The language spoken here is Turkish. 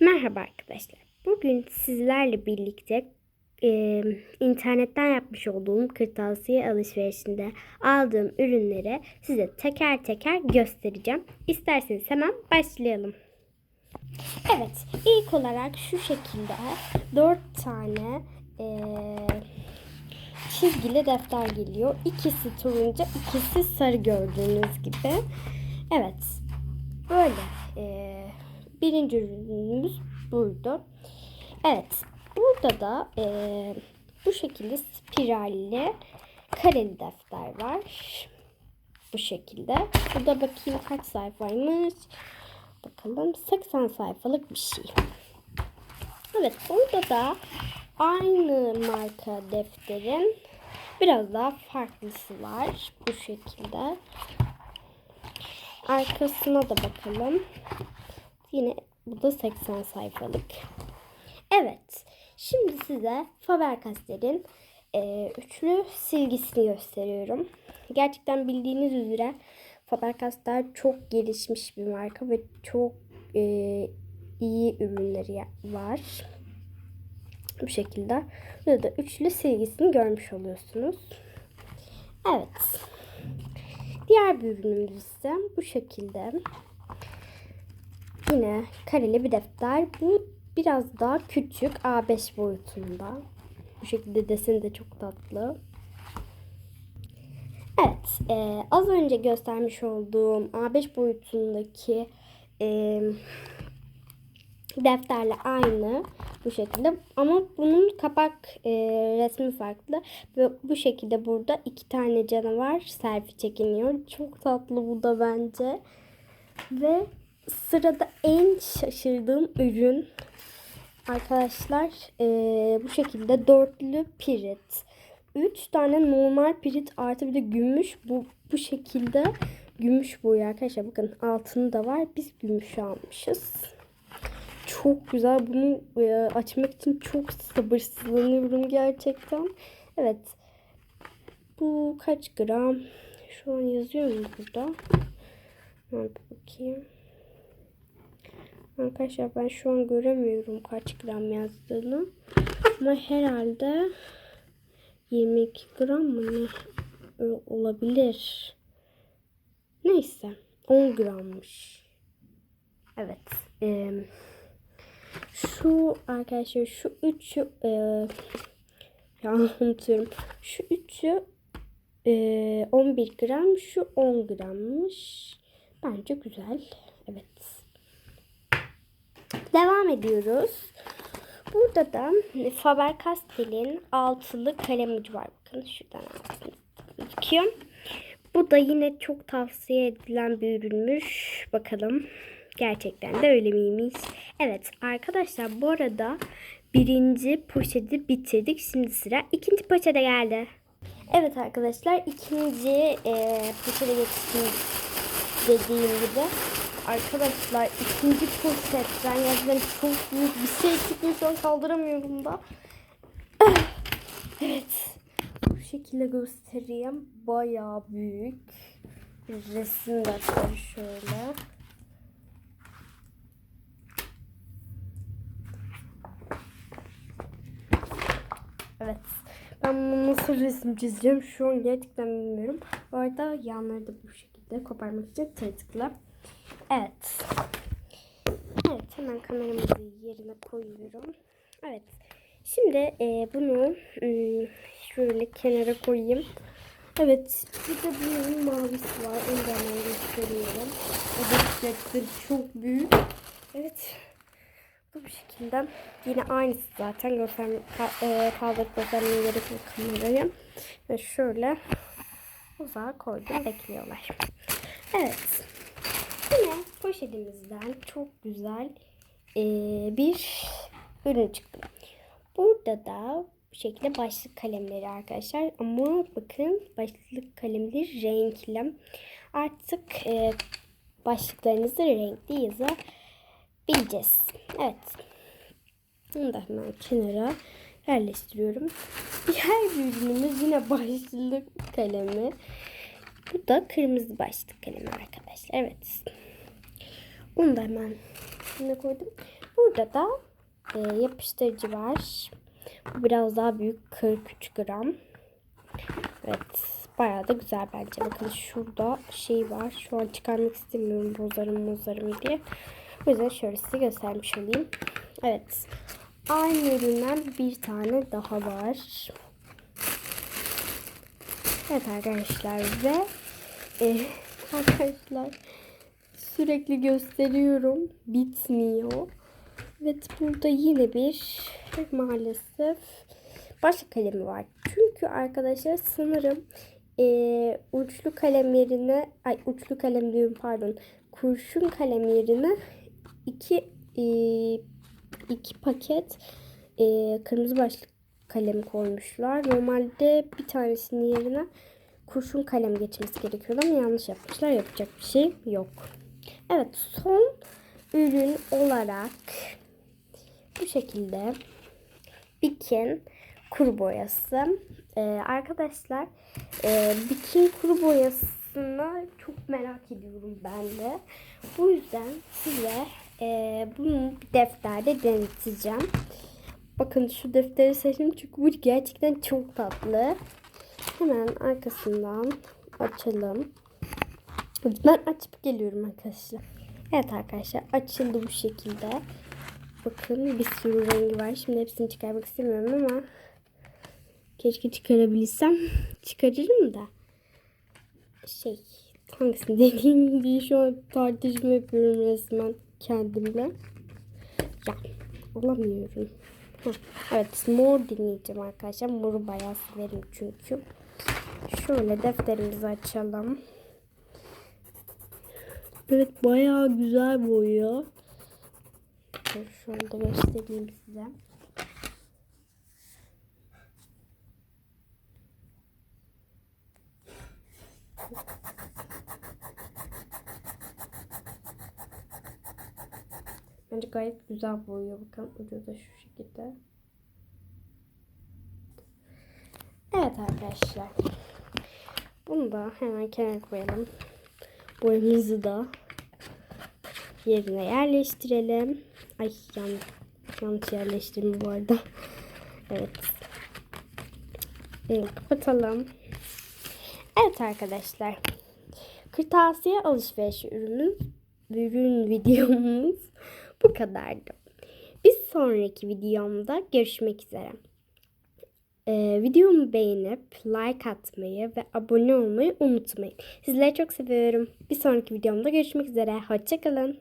Merhaba arkadaşlar. Bugün sizlerle birlikte e, internetten yapmış olduğum kırtasiye alışverişinde aldığım ürünleri size teker teker göstereceğim. İsterseniz hemen başlayalım. Evet, ilk olarak şu şekilde 4 tane e, çizgili defter geliyor. İkisi turuncu, ikisi sarı gördüğünüz gibi. Evet, böyle. E, birinci ürünümüz buydu. Evet, burada da e, bu şekilde spiralli kareli defter var. Bu şekilde. Burada bakayım kaç sayfaymış. Bakalım 80 sayfalık bir şey. Evet burada da aynı marka defterin biraz daha farklısı var. Bu şekilde. Arkasına da bakalım. Yine bu da 80 sayfalık. Evet. Şimdi size Faber-Castell'in e, üçlü silgisini gösteriyorum. Gerçekten bildiğiniz üzere Faber-Castell çok gelişmiş bir marka ve çok e, iyi ürünleri var. Bu şekilde. Burada da üçlü silgisini görmüş oluyorsunuz. Evet. Diğer bir ürünümüz ise bu şekilde. Yine kareli bir defter. Bu biraz daha küçük A5 boyutunda. Bu şekilde deseni de çok tatlı. Evet, e, az önce göstermiş olduğum A5 boyutundaki e, defterle aynı bu şekilde ama bunun kapak e, resmi farklı ve bu şekilde burada iki tane canavar selfie çekiniyor. Çok tatlı bu da bence. Ve sırada en şaşırdığım ürün arkadaşlar e, bu şekilde dörtlü pirit. 3 tane normal pirit artı bir de gümüş bu bu şekilde gümüş boyu arkadaşlar bakın altını da var biz gümüş almışız. Çok güzel bunu e, açmak için çok sabırsızlanıyorum gerçekten. Evet. Bu kaç gram? Şu an yazıyor mu burada? Bakayım. Arkadaşlar ben şu an göremiyorum kaç gram yazdığını. Ama herhalde 22 gram mı ne olabilir. Neyse 10 grammış. Evet. E, şu arkadaşlar şu üçü e, ya unutuyorum. Şu üçü e, 11 gram şu 10 grammış. Bence güzel. Evet. Devam ediyoruz. Burada da Faber-Castell'in altılı kalem ucu var. Bakın şuradan gözüküyor. Bu da yine çok tavsiye edilen bir ürünmüş. Bakalım gerçekten de öyle miymiş? Evet arkadaşlar bu arada birinci poşeti bitirdik. Şimdi sıra ikinci poşete geldi. Evet arkadaşlar ikinci e, poşete geçtim dediğim gibi. Arkadaşlar ikinci poşetten yazılan çok büyük bir şey çıkmış. Şu kaldıramıyorum da. Evet. Bu şekilde göstereyim. Bayağı büyük. Bir resim de var şöyle. Evet. Ben nasıl resim çizeceğim şu an gerçekten bilmiyorum. Bu arada yanları da bu şekilde koparmak için tırtıkla. Evet. Evet hemen kameramızı yerine koyuyorum. Evet. Şimdi e, bunu e, şöyle kenara koyayım. Evet. Bir de bunun mavisi var. Onu da hemen gösteriyorum. Reflektör çok büyük. Evet. Bu şekilde. Yine aynısı zaten. Göster, e, kaldırıp göstermeye kamerayı. Ve şöyle uzağa koydum. Bekliyorlar. Evet. Yine poşetimizden çok güzel e, bir ürün çıktı. Burada da bu şekilde başlık kalemleri arkadaşlar. Ama bakın başlık kalemleri renkli. Artık e, başlıklarınızı renkli yazabileceğiz. Evet. Bunu da hemen kenara yerleştiriyorum. Diğer ürünümüz yine başlık kalemi. Bu da kırmızı başlık kalemi arkadaşlar. Evet. Onu da hemen ne koydum. Burada da e, yapıştırıcı var. Bu biraz daha büyük 43 gram. Evet. Bayağı da güzel bence. Bakın şurada şey var. Şu an çıkarmak istemiyorum bozarım bozarım diye. O yüzden şöyle size göstermiş olayım. Evet. Aynı üründen bir tane daha var. Evet arkadaşlar ve e, arkadaşlar sürekli gösteriyorum. Bitmiyor. Evet burada yine bir maalesef başka kalemi var. Çünkü arkadaşlar sanırım e, uçlu kalem yerine ay uçlu kalem diyorum pardon kurşun kalem yerine iki e, iki paket e, kırmızı başlık kalem koymuşlar. Normalde bir tanesinin yerine kurşun kalem geçmesi gerekiyordu ama yanlış yapmışlar. Yapacak bir şey yok. Evet son ürün olarak bu şekilde Bikin kuru boyası. Ee, arkadaşlar e, Bikin kuru boyasını çok merak ediyorum ben de. Bu yüzden size e, bunu defterde deneteceğim. Bakın şu defteri seçtim çünkü bu gerçekten çok tatlı. Hemen arkasından açalım. Ben açıp geliyorum arkadaşlar. Evet arkadaşlar açıldı bu şekilde. Bakın bir sürü rengi var. Şimdi hepsini çıkarmak istemiyorum ama keşke çıkarabilsem. Çıkarırım da. Şey hangisini deneyeyim diye şu an tartışma yapıyorum resmen kendimle. Ya alamıyorum. Evet mor dinleyeceğim arkadaşlar. Moru bayağı severim çünkü. Şöyle defterimizi açalım. Evet bayağı güzel boyuyor. Dur şunu da göstereyim size. Bence gayet güzel boyuyor. Bakın ucu da şu şekilde. Evet arkadaşlar. Bunu da hemen kenara koyalım. Boyamızı da yerine yerleştirelim. Ay yanlış, yanlış yerleştirme bu arada. Evet. Bunu kapatalım. Evet arkadaşlar. Kırtasiye alışveriş ürünümüz, ürün videomuz bu kadardı. Bir sonraki videomda görüşmek üzere. Ee, videomu beğenip like atmayı ve abone olmayı unutmayın. Sizleri çok seviyorum. Bir sonraki videomda görüşmek üzere. Hoşçakalın.